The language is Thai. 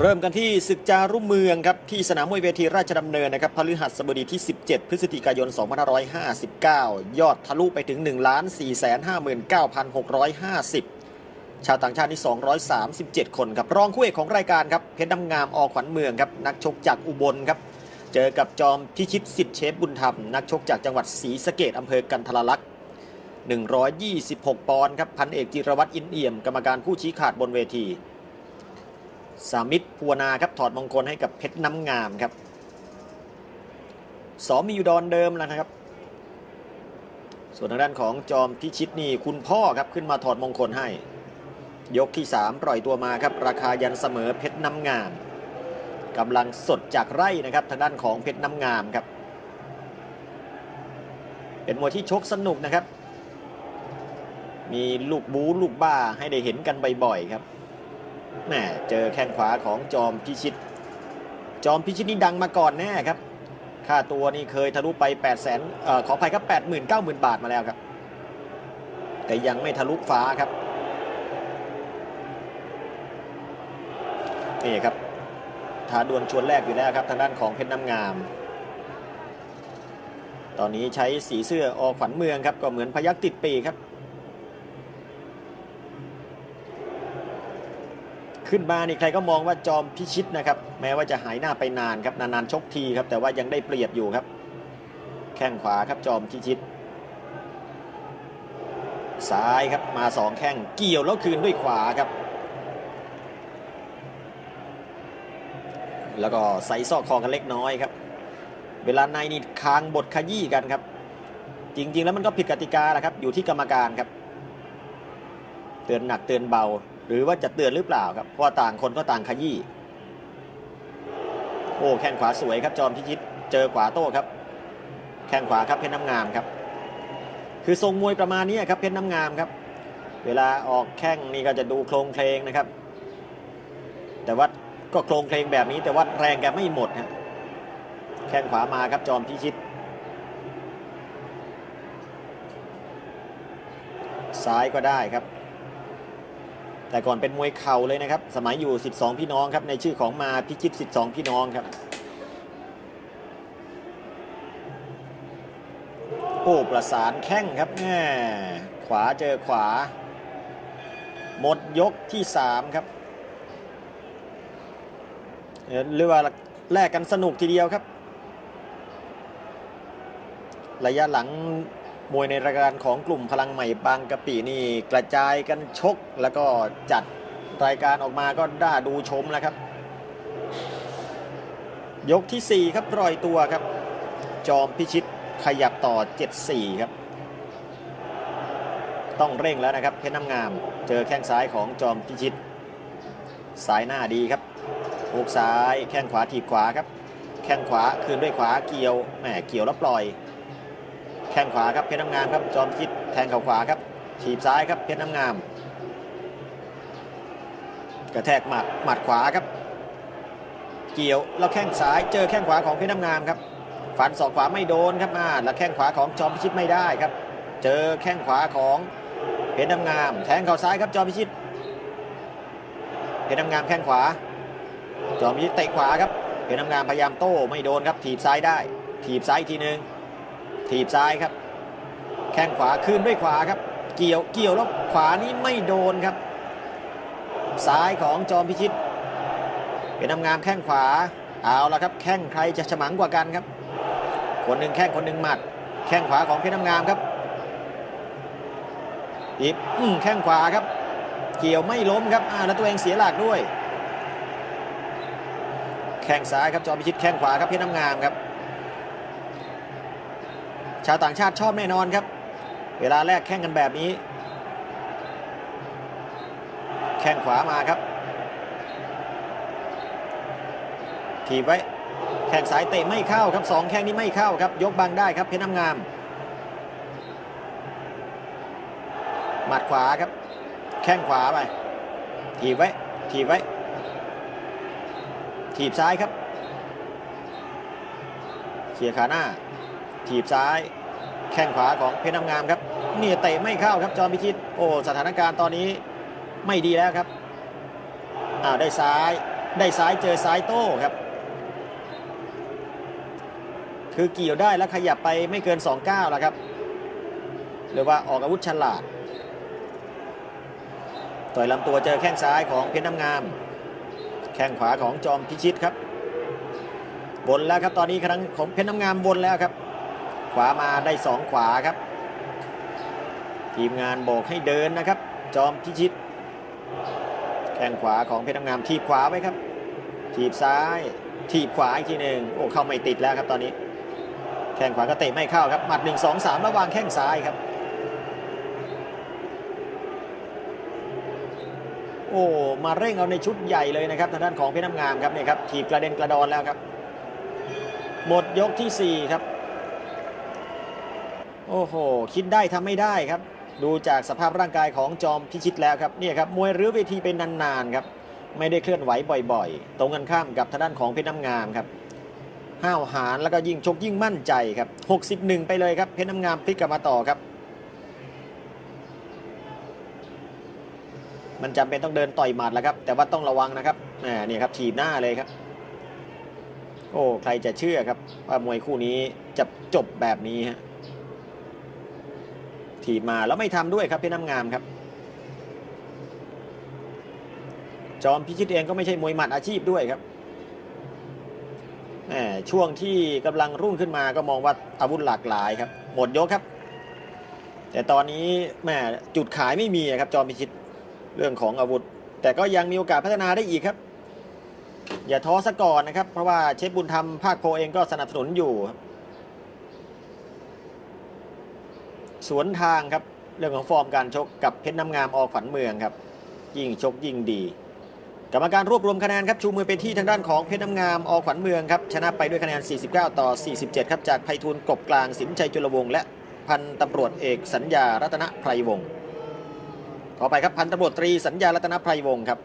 เริ่มกันที่ศึกจารุเมืองครับที่สนามมวยเวทีราชดำเนินนะครับพฤหัสบดีที่ 17 พฤศจิกายน 2559 ยอดทะลุไปถึง 1 4 5 9 6 5 0 ชาวต่างชาติที่ 237 คนครับรองคู่เอกของรายการครับเพชรดำงามอขวัญเมืองครับนักชกจากอุบลครับเจอกับจอมพิชิตสิทธิ์เชฟบุญธรรม นักชกจากจังหวัดศรีสะเกดอำเภอกันทรลักษณ์126 ปอนด์ครับพันเอกจิรวัตรอินเอี่ยม กรรมการผู้ชี้ขาดบนเวที สามิตรพัวนาครับถอดมงคลให้กับเพชรน้ำงามครับสอมีอยู่ดอนเดิมแล้วนะครับ ส่วนทางด้านของจอมพิชิตนี่คุณพ่อครับขึ้นมาถอดมงคลให้ ยกที่ 3 ปล่อยตัวมาครับ ราคายันเสมอเพชรน้ำงามกำลังสดจากไร่นะครับทางด้านของเพชรน้ำงามครับ เป็นมวยที่ชกสนุกนะครับ มีลูกบูลูกบ้าให้ได้เห็นกันบ่อยๆครับ แหมเจอแข้งขวาของจอมพิชิต จอมพิชิตนี่ดังมาก่อนแน่ครับ ค่าตัวนี่เคยทะลุไป 8 0 0 0 0เอ่อขออภัยครับ8 0 0 0 0 9 0,000 บาทมาแล้วครับ แต่ยังไม่ทะลุฟ้าครับ นี่ครับท้าดวลชวนแรกอยู่แล้วครับ ทางด้านของเพชรน้ำงาม ตอนนี้ใช้สีเสื้ออขวัญเมืองครับ ก็เหมือนพยักติดปีครับ ขึ้นมานี่ใครก็มองว่าจอมพิชิตนะครับ แม้ว่าจะหายหน้าไปนานครับนานๆชกทีครับแต่ว่ายังได้เปรียบอยู่ครับ แข้งขวาครับจอมพิชิต ซ้ายครับมาสองแข้งเกี่ยวแล้วคืนด้วยขวาครับ แล้วก็ใส่ซอกคอกันเล็กน้อยครับ เวลาในนี่คางบทขยี้กันครับ จริง ๆ แล้วมันก็ผิดกติกาแหละครับอยู่ที่กรรมการครับ เตือนหนักเตือนเบา หรือว่าจะเตือนหรือเปล่าครับ เพราะว่าต่างคนก็ต่างขยี้โอ้แข้งขวาสวยครับจอมพิชิตเจอขวาโต้ครับ แข้งขวาครับเพชรน้ำงามครับ คือทรงมวยประมาณนี้ครับเพชรน้ำงามครับ เวลาออกแข้งนี่ก็จะดูโครงเพลงนะครับ แต่ว่าก็โครงเพลงแบบนี้แต่ว่าแรงแกไม่หมดฮะแข้งขวามาครับจอมพิชิตซ้ายก็ได้ครับ แต่ก่อนเป็นมวยเข่าเลยนะครับ สมัยอยู่ 12 พี่น้องครับ ในชื่อของมาพิชิต 12 พี่น้องครับ โอ้ประสานแข้งครับแม่ขวาเจอขวา หมดยกที่ 3 ครับเอ่อเรียกว่าแลกกันสนุกทีเดียวครับ ระยะหลัง มวยในรายการของกลุ่มพลังใหม่บางกะปินี่กระจายกันชกแล้วก็จัดรายการออกมาก็ได้ดูชมแล้วครับ ยกทีสี่4 ครับปล่อยตัวครับ จอมพิชิตขยับต่อ 7-4 ครับ ต้องเร่งแล้วนะครับเพชรน้ำงาม เจอแข้งซ้ายของจอมพิชิต สายหน้าดีครับหุกซ้ายแข้งขวาถีบขวาครับ แข้งขวาคืนด้วยขวาเกี่ยวแหมเกี่ยวแล้วปล่อย ข้งขวาครับเพชรน้ำงามครับจอมพิชิตแทงเข่าขวาครับถีบซ้ายครับเพชรน้ำงาม กระแทกหมัดหมัดขวาครับ เกี่ยวแล้วแข้งซ้ายเจอแข้งขวาของเพชรน้ำงามครับฟันศอกขวาไม่โดนครับมาแล้วแข้งขวาของจอมพิชิตไม่ได้ครับ เจอแข้งขวาของเพชรน้ำงาม แทงเข่าซ้ายครับจอมพิชิตเพชรน้ำงามแข้งขวา จอมพิชิตเตะขวาครับเพชรน้ำงามพยายามโต้ไม่โดนครับถีบซ้ายได้ ถีบซ้ายอีกทีหนึ่ง ถีบซ้ายครับ แข้งขวาคืนด้วยขวาครับ เกี่ยวเกี่ยวแล้วขวานี้ไม่โดนครับ ซ้ายของจอมพิชิต เป็นน้ำงามแข้งขวาเอาละครับ แข้งใครจะฉมังกว่ากันครับ คนหนึ่งแข้งคนหนึ่งหมัด แข้งขวาของเพชรน้ำงามครับอีบอืมแข้งขวาครับ เกี่ยวไม่ล้มครับอ่าแล้วตัวเองเสียหลักด้วย แข้งซ้ายครับจอมพิชิตแข้งขวาครับเพชรน้ำงามครับ ชาวต่างชาติชอบแน่นอนครับ เวลาแรกแข่งกันแบบนี้ แข้งขวามาครับ ถีบไว้ แข้งซ้ายเตะไม่เข้าครับสองแข้งนี้ไม่เข้าครับ ยกบังได้ครับเพชรน้ำงาม หมัดขวาครับ แข้งขวาไป ถีบไว้ ถีบไว้ ถีบซ้ายครับเขี่ยขาหน้า ถีบซ้าย แข้งขวาของเพชรน้ำงามครับเนี่ยเตะไม่เข้าครับจอมพิชิต โอ้สถานการณ์ตอนนี้ไม่ดีแล้วครับอ้าวได้ซ้ายได้ซ้ายเจอซ้ายโต้ครับ คือเกี่ยวได้แล้วขยับไปไม่เกิน2ก้าวแล้วครับหรือว่าออกอาวุธฉลาดต่อยลำตัวเจอแข้งซ้ายของเพชรน้ำงาม แข้งขวาของจอมพิชิตครับบนแล้วครับตอนนี้ครั้งของเพชรน้ำงามบนแล้วครับ ขวามาได้สองขวาครับ ทีมงานบอกให้เดินนะครับ จอมพิชิต แข้งขวาของเพชรน้ำงามทีบขวาไว้ครับ ทีบซ้าย ทีบขวาอีกทีหนึ่งโอ้เข้าไม่ติดแล้วครับตอนนี้ แข้งขวาก็เตะไม่เข้าครับ หมัด 1 2 3 ระวางแข้งซ้ายครับโอ้มาเร่งเอาในชุดใหญ่เลยนะครับทางด้านของเพชรน้ำงามครับเนี่ยครับถีบกระเด็นกระดอนแล้วครับ หมดยกทีสี่4 ครับ โอ้โห คิดได้ทำไม่ได้ครับ ดูจากสภาพร่างกายของจอมพิชิตแล้วครับเนี่ยครับมวยรื้อเวทีเป็นนานๆครับไม่ได้เคลื่อนไหวบ่อยๆ ตรงกันข้ามกับทางด้านของเพชรน้ำงามครับห้าวหาญแล้วก็ยิ่งชกยิ่งมั่นใจครับ 61 ไปเลยครับเพชรน้ำงามพลิกกลับมาต่อครับ มันจำเป็นต้องเดินต่อยหมัดแล้วครับ แต่ว่าต้องระวังนะครับแหมเนี่ยครับถีบหน้าเลยครับ โอ้ใครจะเชื่อครับว่ามวยคู่นี้จะจบแบบนี้ฮะ ถีบมาแล้วไม่ทำด้วยครับเพชรน้ำงามครับ จอมพิชิตเองก็ไม่ใช่มวยหมัดอาชีพด้วยครับแหมช่วงที่กำลังรุ่งขึ้นมาก็มองว่าอาวุธหลากหลายครับ หมดยกครับ แต่ตอนนี้แหมจุดขายไม่มีครับ จอมพิชิตเรื่องของอาวุธ แต่ก็ยังมีโอกาสพัฒนาได้อีกครับ อย่าท้อซะก่อนนะครับ เพราะว่าเชฟบุญธรรมภาคโพเองก็สนับสนุนอยู่ครับ สวนทางครับเรื่องของฟอร์มการชกกับเพชรน้ำงามอขวัญเมืองครับยิ่งชกยิ่งดี กรรมการรวบรวมคะแนนครับชูมือเป็นที่ทางด้านของเพชรน้ำงามอขวัญเมืองครับชนะไปด้วยคะแนน 49 ต่อ 47 ครับจากไพฑูรย์กบกลางสินชัยจุลวงศ์และพันตำรวจเอกสัญญารัตนไพรวงศ์ขอไปครับพันตำรวจตรีสัญญารัตนไพรวงศ์ครับ